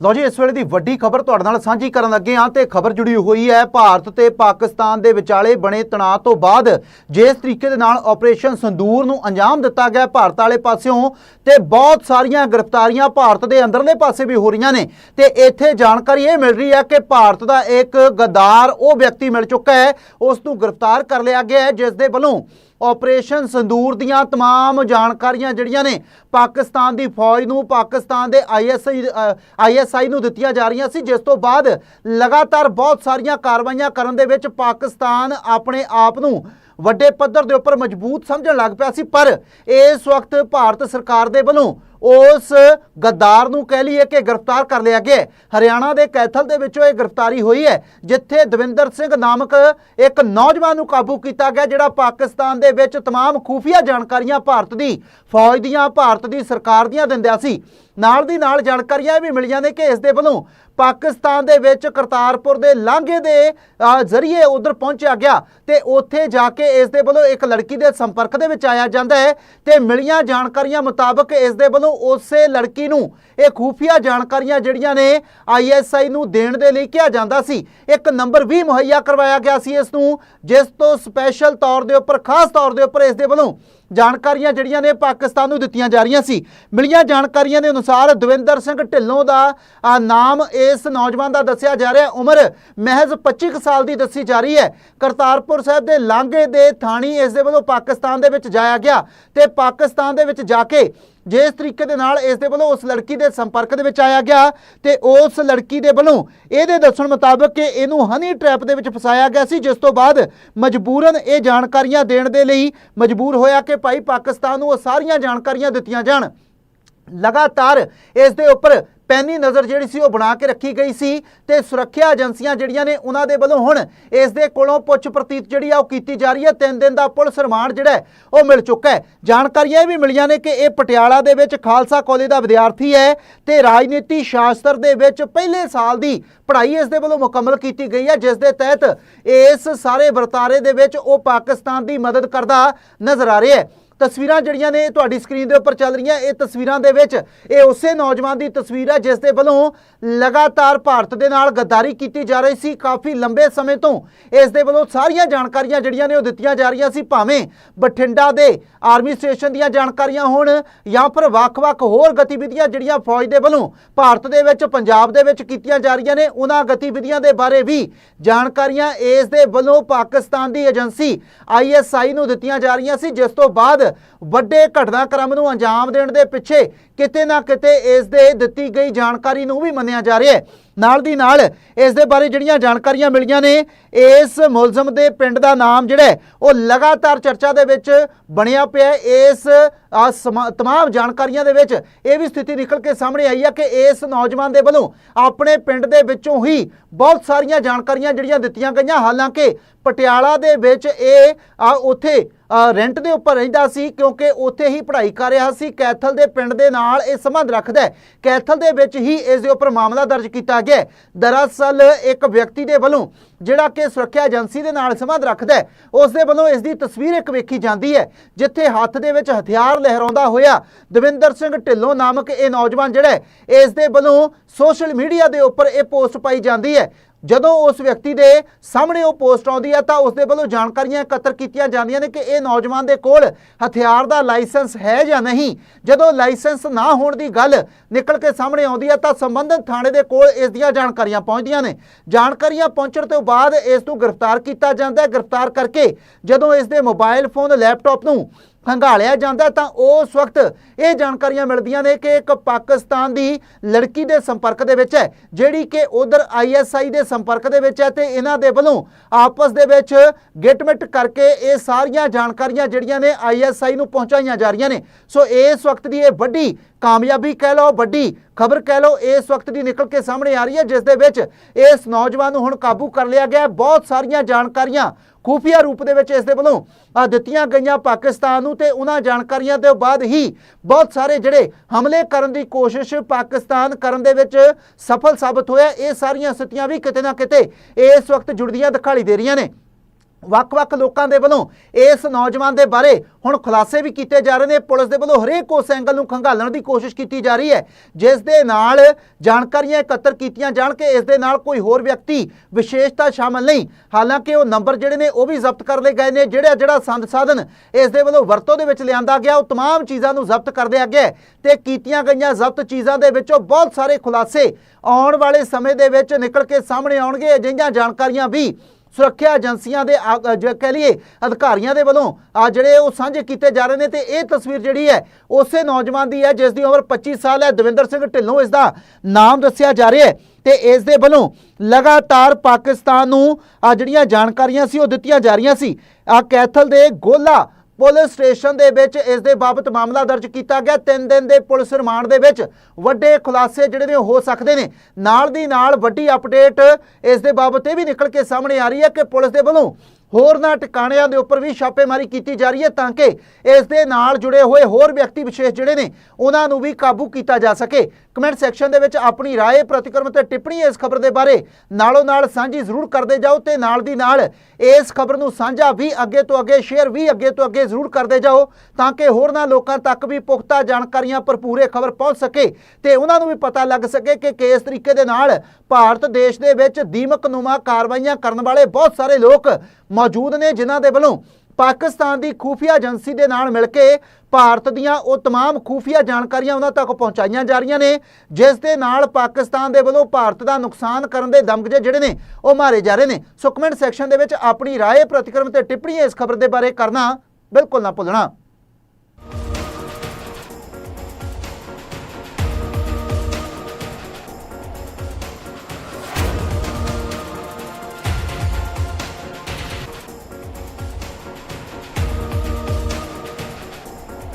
ਲਓ ਜੀ, ਇਸ ਵੇਲੇ ਦੀ ਵੱਡੀ ਖਬਰ ਤੁਹਾਡੇ ਨਾਲ ਸਾਂਝੀ ਕਰਨ ਲੱਗੇ ਹਾਂ ਤੇ ਖਬਰ ਜੁੜੀ ਹੋਈ ਹੈ, ਭਾਰਤ ਤੇ ਪਾਕਿਸਤਾਨ ਦੇ ਵਿਚਾਲੇ ਬਣੇ ਤਣਾਅ ਤੋਂ ਬਾਅਦ ਜਿਸ ਤਰੀਕੇ ਦੇ ਨਾਲ ਆਪਰੇਸ਼ਨ ਸੰਦੂਰ ਨੂੰ ਅੰਜਾਮ ਦਿੱਤਾ ਗਿਆ ਭਾਰਤ ਵਾਲੇ ਪਾਸਿਓਂ ਤੇ ਬਹੁਤ ਸਾਰੀਆਂ ਗ੍ਰਿਫਤਾਰੀਆਂ ਭਾਰਤ ਦੇ ਅੰਦਰਲੇ ਪਾਸੇ ਵੀ ਹੋ ਰਹੀਆਂ ਨੇ ਤੇ ਇੱਥੇ ਜਾਣਕਾਰੀ ਇਹ ਮਿਲ ਰਹੀ ਹੈ ਕਿ ਭਾਰਤ ਦਾ ਇੱਕ ਗਦਾਰ ਉਹ ਵਿਅਕਤੀ ਮਿਲ ਚੁੱਕਾ ਹੈ, ਉਸ ਨੂੰ ਗ੍ਰਿਫਤਾਰ ਕਰ ਲਿਆ ਗਿਆ ਹੈ, ਜਿਸ ਦੇ ਵੱਲੋਂ ਆਪਰੇਸ਼ਨ ਸੰਦੂਰ ਦੀਆਂ तमाम ਜਾਣਕਾਰੀਆਂ ਜਿਹੜੀਆਂ ਨੇ ਪਾਕਿਸਤਾਨ ਦੀ ਫੌਜ ਨੂੰ ਪਾਕਿਸਤਾਨ ਦੇ ਆਈਐਸਆਈ ਆਈਐਸਆਈ ਨੂੰ ਦਿੱਤੀਆਂ ਜਾ ਰਹੀਆਂ ਸੀ ਜਿਸ ਤੋਂ ਬਾਅਦ ਲਗਾਤਾਰ ਬਹੁਤ ਸਾਰੀਆਂ ਕਾਰਵਾਈਆਂ ਕਰਨ ਦੇ ਵਿੱਚ ਪਾਕਿਸਤਾਨ ਆਪਣੇ ਆਪ ਨੂੰ ਵੱਡੇ ਪੱਧਰ ਦੇ ਉੱਪਰ ਮਜ਼ਬੂਤ ਸਮਝਣ ਲੱਗ ਪਿਆ ਸੀ ਪਰ ਇਸ ਵਕਤ ਭਾਰਤ ਸਰਕਾਰ ਦੇ ਵੱਲੋਂ ਉਸ ਗੱਦਾਰ ਨੂੰ ਕਹਿ ਲਈਏ ਕਿ ਗ੍ਰਿਫਤਾਰ ਕਰ ਲਿਆ ਗਿਆ ਹੈ। ਹਰਿਆਣਾ ਦੇ ਕੈਥਲ ਦੇ ਵਿੱਚੋਂ ਇਹ ਗ੍ਰਿਫਤਾਰੀ ਹੋਈ ਹੈ ਜਿੱਥੇ ਦਵਿੰਦਰ ਸਿੰਘ ਨਾਮਕ ਇੱਕ ਨੌਜਵਾਨ ਨੂੰ ਕਾਬੂ ਕੀਤਾ ਗਿਆ ਜਿਹੜਾ ਪਾਕਿਸਤਾਨ ਦੇ ਵਿੱਚ तमाम ਖੂਫੀਆ ਜਾਣਕਾਰੀਆਂ ਭਾਰਤ ਦੀ ਫੌਜ ਦੀਆਂ ਭਾਰਤ ਦੀ ਸਰਕਾਰ ਦੀਆਂ ਦਿੰਦਿਆ ਸੀ ਨਾਲ ਦੀ ਨਾਲ ਜਾਣਕਾਰੀਆਂ ਇਹ ਵੀ ਮਿਲੀਆਂ ਨੇ ਕਿ ਇਸ ਦੇ ਵੱਲੋਂ ਪਾਕਿਸਤਾਨ ਦੇ ਵਿੱਚ ਕਰਤਾਰਪੁਰ ਦੇ ਲਾਂਘੇ ਦੇ ਜ਼ਰੀਏ ਉਧਰ ਪਹੁੰਚਿਆ ਗਿਆ ਤੇ ਉੱਥੇ ਜਾ ਕੇ ਇਸ ਦੇ ਵੱਲੋਂ ਇੱਕ ਲੜਕੀ ਦੇ ਸੰਪਰਕ ਦੇ ਵਿੱਚ ਆਇਆ ਜਾਂਦਾ ਹੈ ਤੇ ਮਿਲੀਆਂ ਜਾਣਕਾਰੀਆਂ ਮੁਤਾਬਕ ਇਸ ਦੇ ਵੱਲੋਂ ਉਸੇ ਲੜਕੀ ਨੂੰ ਇਹ ਖੂਫੀਆ ਜਾਣਕਾਰੀਆਂ ਜਿਹੜੀਆਂ ਨੇ ਆਈਐਸਆਈ ਨੂੰ ਦੇਣ ਦੇ ਲਈ ਕਿਹਾ ਜਾਂਦਾ ਸੀ। ਇੱਕ ਨੰਬਰ ਵੀ ਮੁਹੱਈਆ ਕਰਵਾਇਆ ਗਿਆ ਸੀ ਇਸ ਨੂੰ, ਜਿਸ ਤੋਂ ਸਪੈਸ਼ਲ ਤੌਰ ਦੇ ਉੱਪਰ, ਖਾਸ ਤੌਰ ਦੇ ਉੱਪਰ ਇਸ ਦੇ ਵੱਲੋਂ ਜਾਣਕਾਰੀਆਂ ਜਿਹੜੀਆਂ ਨੇ ਪਾਕਿਸਤਾਨ ਨੂੰ ਦਿੱਤੀਆਂ ਜਾ ਰਹੀਆਂ ਸੀ। ਮਿਲੀਆਂ ਜਾਣਕਾਰੀਆਂ ਦੇ ਅਨੁਸਾਰ ਦਵਿੰਦਰ ਸਿੰਘ ਢਿੱਲੋਂ ਦਾ ਨਾਮ ਇਸ ਨੌਜਵਾਨ ਦਾ ਦੱਸਿਆ ਜਾ ਰਿਹਾ। ਉਮਰ ਮਹਿਜ਼ 25 ਕੁ ਸਾਲ ਦੀ ਦੱਸੀ ਜਾ ਰਹੀ ਹੈ। ਕਰਤਾਰਪੁਰ ਸਾਹਿਬ ਦੇ ਲਾਂਘੇ ਦੇ ਥਾਣੀ ਇਸ ਦੇ ਵੱਲੋਂ ਪਾਕਿਸਤਾਨ ਦੇ ਵਿੱਚ ਜਾਇਆ ਗਿਆ ਤੇ ਪਾਕਿਸਤਾਨ ਦੇ ਵਿੱਚ ਜਾ ਕੇ ਜਿਸ ਤਰੀਕੇ ਦੇ ਨਾਲ ਇਸ ਦੇ ਵੱਲੋਂ ਉਸ ਲੜਕੀ ਦੇ ਸੰਪਰਕ ਦੇ ਵਿੱਚ ਆਇਆ ਗਿਆ ਤੇ ਉਸ ਲੜਕੀ ਦੇ ਵੱਲੋਂ ਇਹਦੇ ਦੱਸਣ ਮੁਤਾਬਕ ਕਿ ਇਹਨੂੰ ਹਨੀ ਟ੍ਰੈਪ ਦੇ ਵਿੱਚ ਫਸਾਇਆ ਗਿਆ ਸੀ, ਜਿਸ ਤੋਂ ਬਾਅਦ ਮਜਬੂਰਨ ਇਹ ਜਾਣਕਾਰੀਆਂ ਦੇਣ ਦੇ ਲਈ ਮਜਬੂਰ ਹੋਇਆ ਕਿ ਭਾਈ ਪਾਕਿਸਤਾਨ ਨੂੰ ਉਹ ਸਾਰੀਆਂ ਜਾਣਕਾਰੀਆਂ ਦਿੱਤੀਆਂ ਜਾਣ। ਲਗਾਤਾਰ ਇਸ ਦੇ ਉੱਪਰ ਪੈਨੀ ਨਜ਼ਰ ਜਿਹੜੀ ਸੀ ਉਹ ਬਣਾ ਕੇ ਰੱਖੀ ਗਈ ਸੀ ਤੇ ਸੁਰੱਖਿਆ ਏਜੰਸੀਆਂ ਜਿਹੜੀਆਂ ਨੇ ਉਹਨਾਂ ਦੇ ਵੱਲੋਂ ਹੁਣ ਇਸ ਦੇ ਕੋਲੋਂ ਪੁੱਛ ਪ੍ਰਤੀਤ ਜਿਹੜੀ ਆ ਉਹ ਕੀਤੀ ਜਾ ਰਹੀ ਹੈ। ਤਿੰਨ ਦਿਨ ਦਾ ਪੁਲਿਸ ਰਿਮਾਂਡ ਜਿਹੜਾ ਉਹ ਮਿਲ ਚੁੱਕਾ ਹੈ। ਜਾਣਕਾਰੀਆਂ ਇਹ ਵੀ ਮਿਲੀਆਂ ਨੇ ਕਿ ਇਹ ਪਟਿਆਲਾ ਦੇ ਵਿੱਚ ਖਾਲਸਾ ਕਾਲਜ ਦਾ ਵਿਦਿਆਰਥੀ ਹੈ ਤੇ ਰਾਜਨੀਤੀ ਸ਼ਾਸਤਰ ਦੇ ਵਿੱਚ ਪਹਿਲੇ ਸਾਲ ਦੀ ਪੜ੍ਹਾਈ ਇਸ ਦੇ ਵੱਲੋਂ ਮੁਕੰਮਲ ਕੀਤੀ ਗਈ ਹੈ, ਜਿਸ ਦੇ ਤਹਿਤ ਇਸ ਸਾਰੇ ਵਰਤਾਰੇ ਦੇ ਵਿੱਚ ਉਹ ਪਾਕਿਸਤਾਨ ਦੀ ਮਦਦ ਕਰਦਾ ਨਜ਼ਰ ਆ ਰਿਹਾ ਹੈ। ਤਸਵੀਰਾਂ ਜਿਹੜੀਆਂ ਨੇ ਤੁਹਾਡੀ ਸਕਰੀਨ ਦੇ ਉੱਪਰ ਚੱਲ ਰਹੀਆਂ, ਇਹ ਤਸਵੀਰਾਂ ਦੇ ਵਿੱਚ ਇਹ ਉਸੇ ਨੌਜਵਾਨ ਦੀ ਤਸਵੀਰ ਹੈ, ਜਿਸ ਦੇ ਵੱਲੋਂ ਲਗਾਤਾਰ ਭਾਰਤ ਦੇ ਨਾਲ ਗੱਦਾਰੀ ਕੀਤੀ ਜਾ ਰਹੀ ਸੀ। ਕਾਫੀ ਲੰਬੇ ਸਮੇਂ ਤੋਂ ਇਸ ਦੇ ਵੱਲੋਂ ਸਾਰੀਆਂ ਜਾਣਕਾਰੀਆਂ ਜਿਹੜੀਆਂ ਨੇ ਉਹ ਦਿੱਤੀਆਂ ਜਾ ਰਹੀਆਂ ਸੀ, ਭਾਵੇਂ ਬਠਿੰਡਾ ਦੇ ਆਰਮੀ ਸਟੇਸ਼ਨ ਦੀਆਂ ਜਾਣਕਾਰੀਆਂ ਹੋਣ ਜਾਂ ਫਿਰ ਵੱਖ-ਵੱਖ ਹੋਰ ਗਤੀਵਿਧੀਆਂ ਜਿਹੜੀਆਂ ਫੌਜ ਦੇ ਵੱਲੋਂ ਭਾਰਤ ਦੇ ਵਿੱਚ, ਪੰਜਾਬ ਦੇ ਵਿੱਚ ਕੀਤੀਆਂ ਜਾ ਰਹੀਆਂ ਨੇ, ਉਹਨਾਂ ਗਤੀਵਿਧੀਆਂ ਦੇ ਬਾਰੇ ਵੀ ਜਾਣਕਾਰੀਆਂ ਇਸ ਦੇ ਵੱਲੋਂ ਪਾਕਿਸਤਾਨ ਦੀ ਏਜੰਸੀ ਆਈਐਸਆਈ ਨੂੰ ਦਿੱਤੀਆਂ ਜਾ ਰਹੀਆਂ ਸੀ, ਜਿਸ ਤੋਂ ਬਾਅਦ ਵੱਡੇ ਘਟਨਾਕ੍ਰਮ ਨੂੰ ਅੰਜਾਮ ਦੇਣ ਦੇ ਪਿੱਛੇ ਕਿਤੇ ਨਾ ਕਿਤੇ ਇਸ ਦੇ ਦਿੱਤੀ ਗਈ ਜਾਣਕਾਰੀ ਨੂੰ ਵੀ ਮੰਨਿਆ ਜਾ ਰਿਹਾ ਹੈ। ਨਾਲ ਦੀ ਨਾਲ ਇਸ ਦੇ ਬਾਰੇ ਜਿਹੜੀਆਂ ਜਾਣਕਾਰੀਆਂ ਮਿਲੀਆਂ ਨੇ ਇਸ ਮੁਲਜ਼ਮ ਦੇ ਪਿੰਡ ਦਾ ਨਾਮ ਜਿਹੜਾ ਉਹ ਲਗਾਤਾਰ ਚਰਚਾ ਦੇ ਵਿੱਚ ਬਣਿਆ ਪਿਆ ਇਸ ਆ, ਤਮਾਮ ਜਾਣਕਾਰੀਆਂ ਦੇ ਵਿੱਚ ਇਹ ਵੀ ਸਥਿਤੀ ਨਿਕਲ ਕੇ ਸਾਹਮਣੇ ਆਈ ਹੈ ਕਿ ਇਸ ਨੌਜਵਾਨ ਦੇ ਵੱਲੋਂ ਆਪਣੇ ਪਿੰਡ ਦੇ ਵਿੱਚੋਂ ਹੀ ਬਹੁਤ ਸਾਰੀਆਂ ਜਾਣਕਾਰੀਆਂ ਜਿਹੜੀਆਂ ਦਿੱਤੀਆਂ ਗਈਆਂ। ਹਾਲਾਂਕਿ ਪਟਿਆਲਾ ਦੇ ਵਿੱਚ ਇਹ ਉੱਥੇ ਰੈਂਟ ਦੇ ਉੱਪਰ ਰਹਿੰਦਾ ਸੀ ਕਿਉਂਕਿ ਉੱਥੇ ਹੀ ਪੜ੍ਹਾਈ ਕਰ ਰਿਹਾ ਸੀ। ਕੈਥਲ ਦੇ ਪਿੰਡ ਦੇ ਨਾਲ ਇਹ ਸੰਬੰਧ ਰੱਖਦਾ ਹੈ। ਕੈਥਲ ਦੇ ਵਿੱਚ ਹੀ ਇਸ ਦੇ ਉੱਪਰ ਮਾਮਲਾ ਦਰਜ ਕੀਤਾ ਗਿਆ ਦਰਅਸਲ ਇੱਕ ਵਿਅਕਤੀ ਦੇ ਵੱਲੋਂ ਜਿਹੜਾ ਕਿ ਸੁਰੱਖਿਆ ਏਜੰਸੀ ਦੇ ਨਾਲ ਸੰਬੰਧ ਰੱਖਦਾ ਉਸ ਦੇ ਵੱਲੋਂ ਇਸ ਦੀ ਤਸਵੀਰ ਇੱਕ ਵੇਖੀ ਜਾਂਦੀ ਹੈ, ਜਿੱਥੇ ਹੱਥ ਦੇ ਵਿੱਚ ਹਥਿਆਰ ਲਹਿਰਾਉਂਦਾ ਹੋਇਆ ਦਵਿੰਦਰ ਸਿੰਘ ਢਿੱਲੋਂ ਨਾਮਕ ਇਹ ਨੌਜਵਾਨ ਜਿਹੜਾ ਇਸ ਦੇ ਵੱਲੋਂ ਸੋਸ਼ਲ ਮੀਡੀਆ ਦੇ ਉੱਪਰ ਇਹ ਪੋਸਟ ਪਾਈ ਜਾਂਦੀ ਹੈ। ਜਦੋਂ ਉਸ ਵਿਅਕਤੀ ਦੇ ਸਾਹਮਣੇ ਉਹ ਪੋਸਟ ਆਉਂਦੀ ਹੈ ਤਾਂ ਉਸ ਦੇ ਵੱਲੋਂ ਜਾਣਕਾਰੀਆਂ ਇਕੱਤਰ ਕੀਤੀਆਂ ਜਾਂਦੀਆਂ ਨੇ ਕਿ ਇਹ ਨੌਜਵਾਨ ਦੇ ਕੋਲ ਹਥਿਆਰ ਦਾ ਲਾਇਸੈਂਸ ਹੈ ਜਾਂ ਨਹੀਂ। ਜਦੋਂ ਲਾਇਸੈਂਸ ਨਾ ਹੋਣ ਦੀ ਗੱਲ ਨਿਕਲ ਕੇ ਸਾਹਮਣੇ ਆਉਂਦੀ ਹੈ ਤਾਂ ਸੰਬੰਧਿਤ ਥਾਣੇ ਦੇ ਕੋਲ ਇਸ ਦੀਆਂ ਜਾਣਕਾਰੀਆਂ ਪਹੁੰਚਦੀਆਂ ਨੇ। ਜਾਣਕਾਰੀਆਂ ਪਹੁੰਚਣ ਤੋਂ ਬਾਅਦ ਇਸ ਨੂੰ ਗ੍ਰਿਫਤਾਰ ਕੀਤਾ ਜਾਂਦਾ ਹੈ। ਗ੍ਰਿਫਤਾਰ ਕਰਕੇ ਜਦੋਂ ਇਸ ਦੇ ਮੋਬਾਈਲ ਫੋਨ, ਲੈਪਟਾਪ ਨੂੰ ਖੰਗਾਲਿਆ ਜਾਂਦਾ ਤਾਂ ਉਸ ਵਕਤ ਇਹ ਜਾਣਕਾਰੀਆਂ ਮਿਲਦੀਆਂ ਨੇ ਕਿ ਇੱਕ ਪਾਕਿਸਤਾਨ ਦੀ ਲੜਕੀ ਦੇ ਸੰਪਰਕ ਦੇ ਵਿੱਚ ਹੈ, ਜਿਹੜੀ ਕਿ ਉਧਰ ਆਈਐਸਆਈ ਦੇ ਸੰਪਰਕ ਦੇ ਵਿੱਚ ਹੈ ਤੇ ਇਹਨਾਂ ਦੇ ਵੱਲੋਂ ਆਪਸ ਦੇ ਵਿੱਚ ਗਿਟਮਿਟ ਕਰਕੇ ਇਹ ਸਾਰੀਆਂ ਜਾਣਕਾਰੀਆਂ ਜਿਹੜੀਆਂ ਨੇ ਆਈਐਸਆਈ ਨੂੰ ਪਹੁੰਚਾਈਆਂ ਜਾ ਰਹੀਆਂ ਨੇ। ਸੋ ਇਸ ਵਕਤ ਦੀ ਇਹ ਵੱਡੀ ਕਾਮਯਾਬੀ ਕਹਿ ਲਓ, ਵੱਡੀ ਖਬਰ ਕਹਿ ਲਓ, ਇਸ ਵਕਤ ਦੀ ਨਿਕਲ ਕੇ ਸਾਹਮਣੇ ਆ ਰਹੀ ਹੈ, ਜਿਸ ਦੇ ਵਿੱਚ ਇਸ ਨੌਜਵਾਨ ਨੂੰ ਹੁਣ ਕਾਬੂ ਕਰ ਲਿਆ ਗਿਆ ਬਹੁਤ ਸਾਰੀਆਂ ਜਾਣਕਾਰੀਆਂ ਖੂਫੀਆ ਰੂਪ ਦੇ ਵਿੱਚ ਇਸ ਦੇ ਵੱਲੋਂ ਦਿੱਤੀਆਂ ਗਈਆਂ ਪਾਕਿਸਤਾਨ ਨੂੰ ਤੇ ਉਹਨਾਂ ਜਾਣਕਾਰੀਆਂ ਦੇ ਬਾਅਦ ਹੀ ਬਹੁਤ ਸਾਰੇ ਜਿਹੜੇ ਹਮਲੇ ਕਰਨ ਦੀ ਕੋਸ਼ਿਸ਼ ਪਾਕਿਸਤਾਨ ਕਰਨ ਦੇ ਵਿੱਚ ਸਫਲ ਸਾਬਤ ਹੋਇਆ। ਇਹ ਸਾਰੀਆਂ ਸਥਿਤੀਆਂ ਵੀ ਕਿਤੇ ਨਾ ਕਿਤੇ ਇਸ ਵਕਤ ਜੁੜਦੀਆਂ ਦਿਖਾਈ ਦੇ ਰਹੀਆਂ ਨੇ। ਵੱਖ-ਵੱਖ ਲੋਕਾਂ ਦੇ ਵੱਲੋਂ ਇਸ ਨੌਜਵਾਨ ਦੇ ਬਾਰੇ ਹੁਣ ਖੁਲਾਸੇ ਵੀ ਕੀਤੇ ਜਾ ਰਹੇ ਨੇ ਪੁਲਿਸ ਦੇ ਵੱਲੋਂ ਹਰੇਕ ਉਸ ਐਂਗਲ ਨੂੰ ਖੰਗਾਲਣ ਦੀ ਕੋਸ਼ਿਸ਼ ਕੀਤੀ ਜਾ ਰਹੀ ਹੈ ਜਿਸ ਦੇ ਨਾਲ ਜਾਣਕਾਰੀਆਂ ਇਕੱਤਰ ਕੀਤੀਆਂ ਜਾਣ ਕਿ ਇਸ ਦੇ ਨਾਲ ਕੋਈ ਹੋਰ ਵਿਅਕਤੀ ਵਿਸ਼ੇਸ਼ਤਾ ਸ਼ਾਮਲ ਨਹੀਂ ਹਾਲਾਂਕਿ ਉਹ ਨੰਬਰ ਜਿਹੜੇ ਨੇ ਉਹ ਵੀ ਜ਼ਬਤ ਕਰ ਲਏ ਗਏ ਨੇ ਜਿਹੜਾ ਜਿਹੜਾ ਸੰਦ ਸਾਧਨ ਇਸ ਦੇ ਵੱਲੋਂ ਵਰਤੋਂ ਦੇ ਵਿੱਚ ਲਿਆਂਦਾ ਗਿਆ ਉਹ तमाम ਚੀਜ਼ਾਂ ਨੂੰ ਜ਼ਬਤ ਕਰ ਲਿਆ ਗਿਆ ਹੈ ਤੇ ਕੀਤੀਆਂ ਗਈਆਂ ਜ਼ਬਤ ਚੀਜ਼ਾਂ ਦੇ ਵਿੱਚੋਂ ਬਹੁਤ ਸਾਰੇ ਖੁਲਾਸੇ ਆਉਣ ਵਾਲੇ ਸਮੇਂ ਦੇ ਵਿੱਚ ਨਿਕਲ ਕੇ ਸਾਹਮਣੇ ਆਉਣਗੇ ਅਜਿਹੀਆਂ ਜਾਣਕਾਰੀਆਂ ਵੀ ਸੁਰੱਖਿਆ ਏਜੰਸੀਆਂ ਦੇ ਆ- ਅ, ਜੇ ਕਹਿ ਲਈਏ ਅਧਿਕਾਰੀਆਂ ਦੇ ਵੱਲੋਂ ਆ ਜਿਹੜੇ ਉਹ ਸਾਂਝੇ ਕੀਤੇ ਜਾ ਰਹੇ ਨੇ ਤੇ ਇਹ ਤਸਵੀਰ ਜਿਹੜੀ ਹੈ ਉਸੇ ਨੌਜਵਾਨ ਦੀ ਹੈ ਜਿਸ ਦੀ ਉਮਰ 25 ਸਾਲ ਹੈ। ਦਵਿੰਦਰ ਸਿੰਘ ਢਿੱਲੋਂ ਇਸ ਦਾ ਨਾਮ ਦੱਸਿਆ ਜਾ ਰਿਹਾ ਹੈ ਤੇ ਇਸ ਦੇ ਵੱਲੋਂ ਲਗਾਤਾਰ ਪਾਕਿਸਤਾਨ ਨੂੰ ਆ ਜਿਹੜੀਆਂ ਜਾਣਕਾਰੀਆਂ ਸੀ ਉਹ ਦਿੱਤੀਆਂ ਜਾ ਰਹੀਆਂ ਸੀ। ਆ ਕੈਥਲ ਦੇ ਗੋਲਾ ਪੁਲਿਸ ਸਟੇਸ਼ਨ ਦੇ ਵਿੱਚ ਇਸ ਦੇ ਬਾਬਤ ਮਾਮਲਾ ਦਰਜ ਕੀਤਾ ਗਿਆ। 3 ਦਿਨ ਦੇ ਪੁਲਿਸ ਰਿਮਾਂਡ ਦੇ ਵਿੱਚ ਵੱਡੇ ਖੁਲਾਸੇ ਜਿਹੜੇ ਨੇ, ਉਹ ਹੋ ਸਕਦੇ ਨੇ। ਨਾਲ ਦੀ ਨਾਲ ਵੱਡੀ ਅਪਡੇਟ ਇਸ ਦੇ ਬਾਬਤ ਇਹ ਵੀ ਨਿਕਲ ਕੇ ਸਾਹਮਣੇ ਆ ਰਹੀ ਹੈ ਕਿ ਪੁਲਿਸ ਦੇ ਵੱਲੋਂ ਹੋਰਨਾਂ ਟਿਕਾਣਿਆਂ ਦੇ ਉੱਪਰ ਵੀ ਛਾਪੇਮਾਰੀ ਕੀਤੀ ਜਾ ਰਹੀ ਹੈ ਤਾਂ ਕਿ ਇਸ ਦੇ ਨਾਲ ਜੁੜੇ ਹੋਏ ਹੋਰ ਵਿਅਕਤੀ ਵਿਸ਼ੇਸ਼ ਜਿਹੜੇ ਨੇ, ਉਹਨਾਂ ਨੂੰ ਵੀ ਕਾਬੂ ਕੀਤਾ ਜਾ ਸਕੇ। ਕਮੈਂਟ ਸੈਕਸ਼ਨ ਦੇ ਵਿੱਚ ਆਪਣੀ ਰਾਏ, ਪ੍ਰਤੀਕਰਮ ਤੇ ਟਿੱਪਣੀ ਇਸ ਖਬਰ ਦੇ ਬਾਰੇ ਨਾਲੋਂ ਨਾਲ ਸਾਂਝੀ ਜ਼ਰੂਰ ਕਰਦੇ ਜਾਓ ਤੇ ਨਾਲ ਦੀ ਨਾਲ ਇਸ ਖਬਰ ਨੂੰ ਸਾਂਝਾ ਵੀ ਅੱਗੇ ਤੋਂ ਅੱਗੇ, ਸ਼ੇਅਰ ਵੀ ਅੱਗੇ ਤੋਂ ਅੱਗੇ ਜ਼ਰੂਰ ਕਰਦੇ ਜਾਓ ਤਾਂ ਕਿ ਹੋਰਨਾਂ ਲੋਕਾਂ ਤੱਕ ਵੀ ਪੁਖਤਾ ਜਾਣਕਾਰੀਆਂ ਭਰਪੂਰ ਇਹ ਖਬਰ ਪਹੁੰਚ ਸਕੇ ਤੇ ਉਹਨਾਂ ਨੂੰ ਵੀ ਪਤਾ ਲੱਗ ਸਕੇ ਕਿ ਕਿਸ ਤਰੀਕੇ ਦੇ ਨਾਲ ਭਾਰਤ ਦੇਸ਼ ਦੇ ਵਿੱਚ ਦੀਮਕ ਨੁਮਾ ਕਾਰਵਾਈਆਂ ਕਰਨ ਵਾਲੇ ਬਹੁਤ ਸਾਰੇ ਲੋਕ ਮੌਜੂਦ ਨੇ ਜਿਨ੍ਹਾਂ ਦੇ ਵੱਲੋਂ ਪਾਕਿਸਤਾਨ ਦੀ ਖੂਫੀਆ ਏਜੰਸੀ ਦੇ ਨਾਲ ਮਿਲ ਕੇ ਭਾਰਤ ਦੀਆਂ ਉਹ तमाम ਖੂਫੀਆ ਜਾਣਕਾਰੀਆਂ ਉਹਨਾਂ ਤੱਕ ਪਹੁੰਚਾਈਆਂ ਜਾ ਰਹੀਆਂ ਨੇ ਜਿਸ ਦੇ ਨਾਲ ਪਾਕਿਸਤਾਨ ਦੇ ਵੱਲੋਂ ਭਾਰਤ ਦਾ ਨੁਕਸਾਨ ਕਰਨ ਦੇ ਦਮਗਜੇ ਜਿਹੜੇ ਨੇ ਉਹ ਮਾਰੇ ਜਾ ਰਹੇ ਨੇ ਸੋ ਕਮੈਂਟ ਸੈਕਸ਼ਨ ਦੇ ਵਿੱਚ ਆਪਣੀ رائے ਪ੍ਰਤੀਕਰਮ ਤੇ ਟਿੱਪਣੀ ਇਸ ਖਬਰ ਦੇ ਬਾਰੇ ਕਰਨਾ ਬਿਲਕੁਲ ਨਾ ਭੁੱਲਣਾ